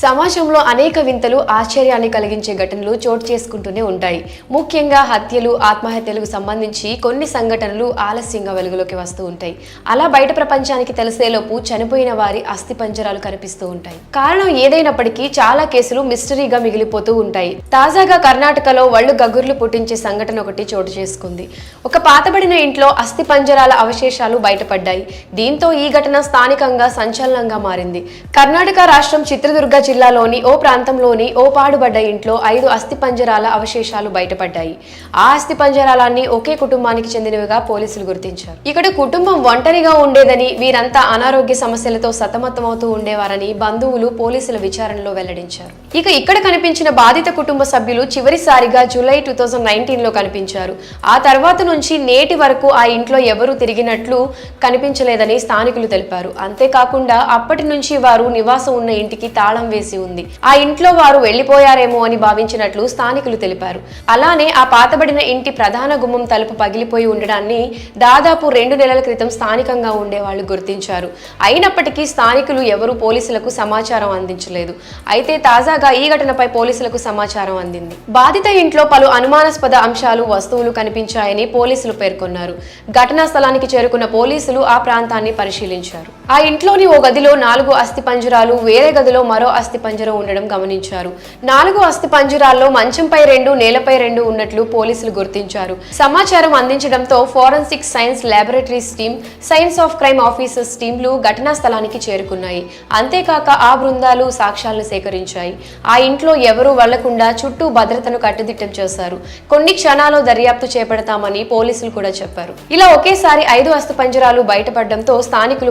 సమాజంలో అనేక వింతలు ఆశ్చర్యాన్ని కలిగించే ఘటనలు చోటు చేసుకుంటూనే ఉంటాయి. ముఖ్యంగా హత్యలు ఆత్మహత్యలకు సంబంధించి కొన్ని సంఘటనలు ఆలస్యంగా వెలుగులోకి వస్తూ ఉంటాయి. అలా బయట ప్రపంచానికి తెలిసేలోపు చనిపోయిన వారి అస్థి పంజరాలు కనిపిస్తూ ఉంటాయి. కారణం ఏదైనప్పటికీ చాలా కేసులు మిస్టరీగా మిగిలిపోతూ ఉంటాయి. తాజాగా కర్ణాటకలో వళ్ళు గగుర్లు పుట్టించే సంఘటన ఒకటి చోటు చేసుకుంది. ఒక పాతబడిన ఇంట్లో అస్థి పంజరాల అవశేషాలు బయటపడ్డాయి. దీంతో ఈ ఘటన స్థానికంగా సంచలనంగా మారింది. కర్ణాటక రాష్ట్రం చిత్రదుర్గ జిల్లాలోని ఓ ప్రాంతంలోని ఓ పాడుబడ్డ ఇంట్లో ఐదు అస్థిపంజరాల అవశేషాలు బయటపడ్డాయి. ఆ అస్థిపంజరాలన్నీ ఒకే కుటుంబానికి చెందినవిగా పోలీసులు గుర్తించారు. ఇక్కడ కుటుంబం ఒంటరిగా ఉండేదని వీరంతా అనారోగ్య సమస్యలతో సతమతమవుతూ ఉండేవారని బంధువులు పోలీసుల విచారణలో వెల్లడించారు. ఇక ఇక్కడ కనిపించిన బాధిత కుటుంబ సభ్యులు చివరిసారిగా జూలై టూ థౌజండ్ నైన్టీన్లో కనిపించారు. ఆ తర్వాత నుంచి నేటి వరకు ఆ ఇంట్లో ఎవరూ తిరిగినట్లు కనిపించలేదని స్థానికులు తెలిపారు. అంతేకాకుండా అప్పటి నుంచి వారు నివాసం ఉన్న ఇంటికి తాళం వేసి ఉంది. ఆ ఇంట్లో వారు వెళ్ళిపోయారేమో అని భావించినట్లు స్థానికులు తెలిపారు. అలానే ఆ పాతబడిన ఇంటి ప్రధాన గుమ్మం తలుపు పగిలిపోయి ఉండడాన్ని దాదాపు రెండు నెలల క్రితం స్థానికంగా ఉండే వాళ్ళు గుర్తించారు. అయినప్పటికీ స్థానికులు ఎవరూ పోలీసులకు సమాచారం అందించలేదు. అయితే తాజాగా ఈ ఘటనపై పోలీసులకు సమాచారం అందింది. బాధిత ఇంట్లో పలు అనుమానాస్పద అంశాలు వస్తువులు కనిపించాయని పోలీసులు పేర్కొన్నారు. ఘటనా స్థలానికి చేరుకున్న పోలీసులు ఆ ప్రాంతాన్ని పరిశీలించారు. ఆ ఇంట్లోని ఓ గదిలో నాలుగు అస్థి పంజరాలు వేరే గదిలో మరో అస్థి పంజరం ఉండడం గమనించారు. నాలుగు అస్థి పంజరాల్లో మంచంపై రెండు నేలపై రెండు ఉన్నట్లు పోలీసులు గుర్తించారు. సమాచారం అందించడంతో forensic science laboratories team science of crime officers టీంలు ఘటనా స్థలానికి చేరుకున్నాయి. అంతేకాక ఆ బృందాలు సాక్ష్యాలను సేకరించాయి. ఆ ఇంట్లో ఎవరూ వెళ్ళకుండా చుట్టూ భద్రతను కట్టుదిట్టం చేశారు. కొన్ని క్షణాల్లో దర్యాప్తు చేపడతామని పోలీసులు కూడా చెప్పారు. ఇలా ఒకేసారి ఐదు అస్థిపంజరాలు బయటపడడంతో స్థానికులు